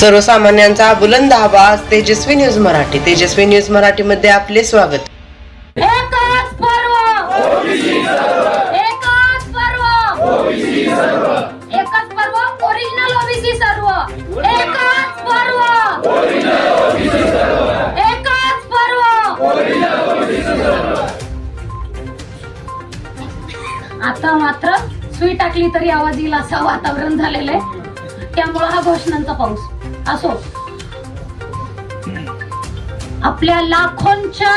सर्वसामान्यांचा बुलंद आवाज तेजस्वी न्यूज मराठी. तेजस्वी न्यूज मराठी मध्ये आपले स्वागत. आता मात्र सुई टाकली तरी आवाज येईल असं वातावरण झालेलं आहे. त्यामुळं हा घोषणांचा पाऊस. असो. आपल्या लाखोंच्या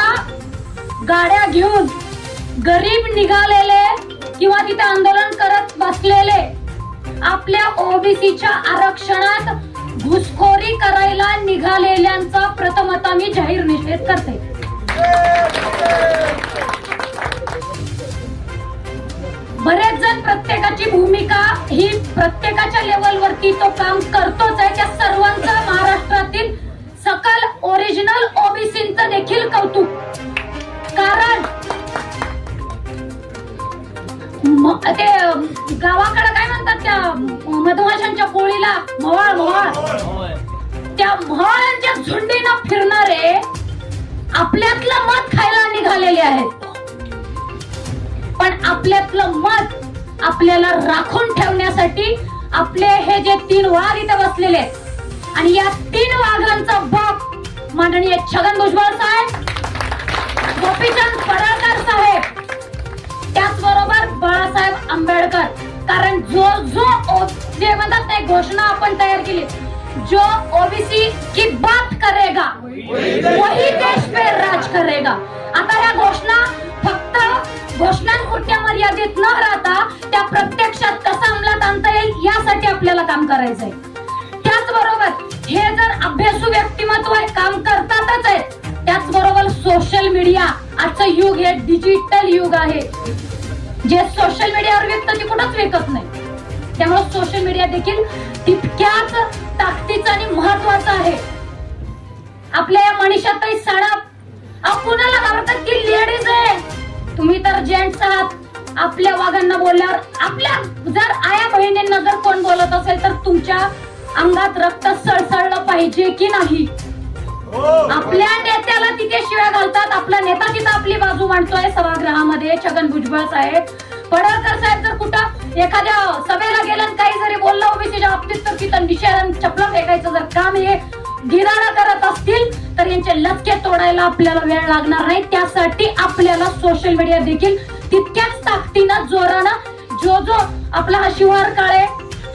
गाड्या घेऊन गरीब निघालेले किंवा तिथे आंदोलन करत बसलेले आपल्या ओबीसीच्या आरक्षणात घुसखोरी करायला निघालेल्यांचा प्रथमता मी जाहीर निषेध करते. बरेच जण प्रत्येकाची भूमिका ही प्रत्येकाच्या लेवलवरती तो काम करतोच आहे. त्या सर्वांचा महाराष्ट्रातील सकल ओरिजिनल ओबीसीचं देखील कौतुक. कारण ते गावाकडे काय म्हणतात त्या मधमाशांच्या पोळीला मवाळ मवाळ त्या मवाळांच्या झुंडीनं फिरणारे आपल्यातलं मत खायला निघालेले आहेत. पण आपल्यातलं मत आपल्याला राखून ठेवण्यासाठी आपले हे जे तीन वाघ इथे बसलेले आहेत आणि या तीन वाघांचा बाप माननीय छगन भुजबळ साहेब गोपीचंद पडळकर साहेब त्याचबरोबर बाळासाहेब आंबेडकर. कारण जो जो जे म्हणतात ते घोषणा आपण तयार केली. जो ओबीसी की बात करेगा वही देश पे राज करेगा. आता ह्या घोषणा फक्त घोषणांपुरत्या मर्यादित न राहता त्या प्रत्यक्षात कसा अंमलात आणता येईल यासाठी आपल्याला काम करायचंय. त्याचबरोबर हे जर अभ्यासू व्यक्तिमत्व आहे, काम करतातच आहेत त्याचबरोबर सोशल मीडिया आजचं युग हे डिजिटल युग आहे. जे सोशल मीडियावर विकतं ते कुठंच विकत नाही. त्यामुळे सोशल मीडिया देखील तितक्याच ताकदीचं आणि महत्वाचं आहे. आपल्या या मनीषाताई सणा अहो, कुणाला तुम्ही तर जेंट्स आहात. आपल्या वाघांना बोलल्यावर आपल्या जर आया बहिणींना जर कोण बोलत असेल तर तुमच्या अंगात रक्त सळसळलं पाहिजे की नाही? आपल्या नेत्याला तिथे शिव्या घालतात. आपला नेता तिथं आपली बाजू मांडतोय सभागृहामध्ये छगन भुजबळ साहेब. पडळकर साहेब जर कुठं एखाद्या सभेला गेलं काही जरी बोललं ओबीसीच्या बाबतीत तर तिथं निषेधन चपलं फेकायचं जर काम हे गिराणा करत असतील तर यांचे लचके तोडायला आपल्याला वेळ लागणार नाही. त्यासाठी आपल्याला सोशल मीडिया देखील तितक्याच ताकदीनं जोरानं जो जो आपला हा शिवार काळे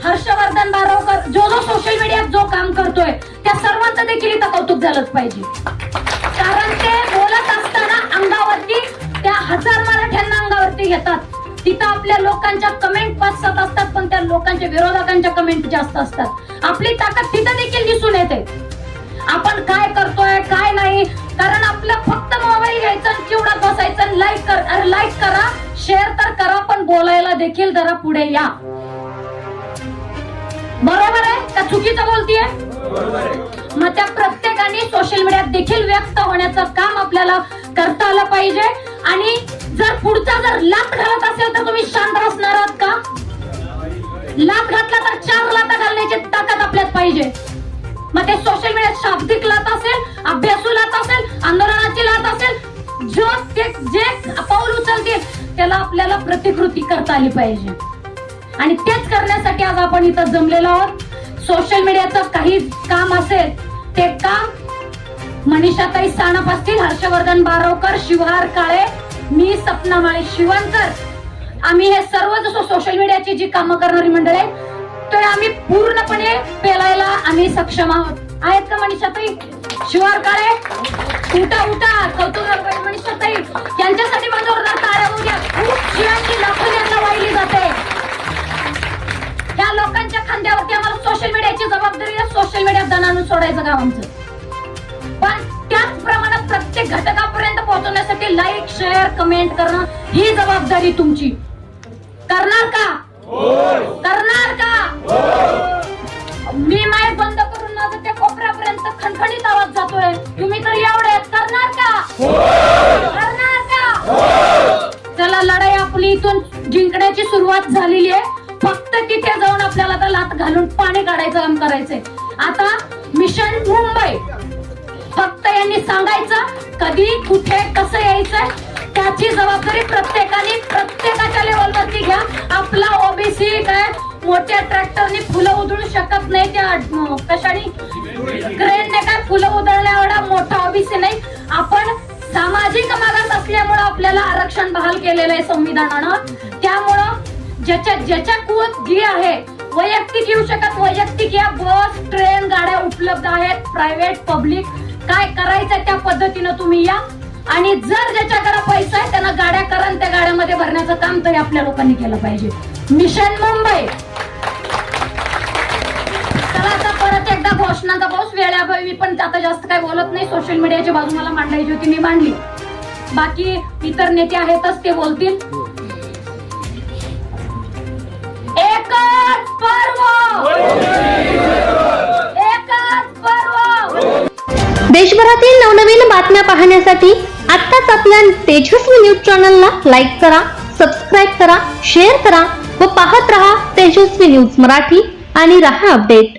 हर्षवर्धन बारावकर जो जो सोशल मीडियात जो काम करतोय त्या सर्वांचं देखील इथं कौतुक झालंच पाहिजे. कारण ते बोलत असताना अंगावरती त्या हजार मराठ्यांना अंगावरती घेतात. तिथं आपल्या लोकांच्या कमेंट वाचत असतात पण त्या लोकांच्या विरोधकांच्या कमेंट जास्त असतात. आपली ताकद तिथं देखील दिसून येते. आपण काय करतोय काय नाही. कारण आपलं फक्त मोबाईल घ्यायचं चिवडत बसायचं लाईक कर अरे लाईक करा शेअर तर करा पण बोलायला देखील जरा पुढे या. बरोबर आहे? का चुकीचं बोलतीये? मग त्या प्रत्येकाने सोशल मीडियात देखील व्यक्त होण्याचं काम आपल्याला करता आलं पाहिजे. आणि जर पुढचा जर लात घालत असेल तर तुम्ही शांत बसणार आहात का? लात घातला तर चार लाता घालण्याची ताकद आपल्यात पाहिजे. मग ते सोशल मीडियात शाब्दिक लात असेल अभ्यासू लात असेल आंदोलनाची लात असेल जो ते जे पाऊल उचलतील त्याला आपल्याला प्रतिकृती करता आली पाहिजे. आणि तेच करण्यासाठी आज आपण इथं जमलेलो आहोत. सोशल मीडियाचं काही काम असेल ते काम मनीषाताई सानप असतील हर्षवर्धन बारवकर शिवहार काळे मी सपना माळे शिवणकर. आम्ही हे सर्व जसं सोशल मीडियाची जी कामं करणारी मंडळ आहे तर आम्ही पूर्णपणे पेलायला आम्ही सक्षम आहोत. आहेत का मनीषाताई शिवार काळे? उठा उठा. कौतुक मनीषाताई यांच्यासाठी माझं जोरदार टाळ्या होऊ द्या. खूप शिवांची लाखो यांना वाहिली जाते. या लोकांच्या खांद्यावरती आम्हाला सोशल मीडियाची जबाबदारी सोशल मीडिया दणानून सोडायचं काम आमचं. पण त्याच प्रमाणात प्रत्येक घटकापर्यंत पोहोचवण्यासाठी लाईक शेअर कमेंट करणं ही जबाबदारी तुमची. करणार का? आपली इथून जिंकण्याची सुरुवात झालेली आहे. फक्त तिथे जाऊन आपल्याला आता लात घालून पाणी काढायचं काम करायचंय. आता मिशन मुंबई. फक्त यांनी सांगायचं कधी कुठे कसं यायचंय त्याची जबाबदारी प्रत्येकाने प्रत्येकाच्या लेवलवरती घ्या. आपला ओबीसी काय मोठ्या ट्रॅक्टरने फुलं उधळू शकत नाही त्या कशाने? क्रेनने काय फुलं उधळण्या एवढा मोठा ओबीसी नाही. आपण सामाजिक असल्यामुळं आपल्याला आरक्षण बहाल केलेलं आहे संविधानानं. त्यामुळं ज्याच्या ज्याच्या कुवत जी आहे वैयक्तिक येऊ शकत वैयक्तिक या बस ट्रेन गाड्या उपलब्ध आहेत प्रायव्हेट पब्लिक काय करायचं त्या पद्धतीनं तुम्ही या. आणि जर ज्याच्याकडे पैसा आहे त्यांना गाड्या करा त्या गाड्यामध्ये भरण्याचं काम तरी आपल्या लोकांनी केलं पाहिजे. मिशन मुंबई. चला आता परत एकदा घोषणाचा पाऊस वेळाभावी मी पण आता जास्त काय बोलत नाही. सोशल मीडियाची बाजू मला मांडायची होती मी मांडली. बाकी इतर नेते आहेतच ते बोलतील. एकच पर्व! एकच पर्व! देशभरातील नवनवीन बातम्या पाहण्यासाठी आत्ताच आपल्या तेजस्वी न्यूज चॅनलला लाईक करा सबस्क्राईब करा शेअर करा व पाहत रहा तेजस्वी न्यूज मराठी आणि रहा अपडेट.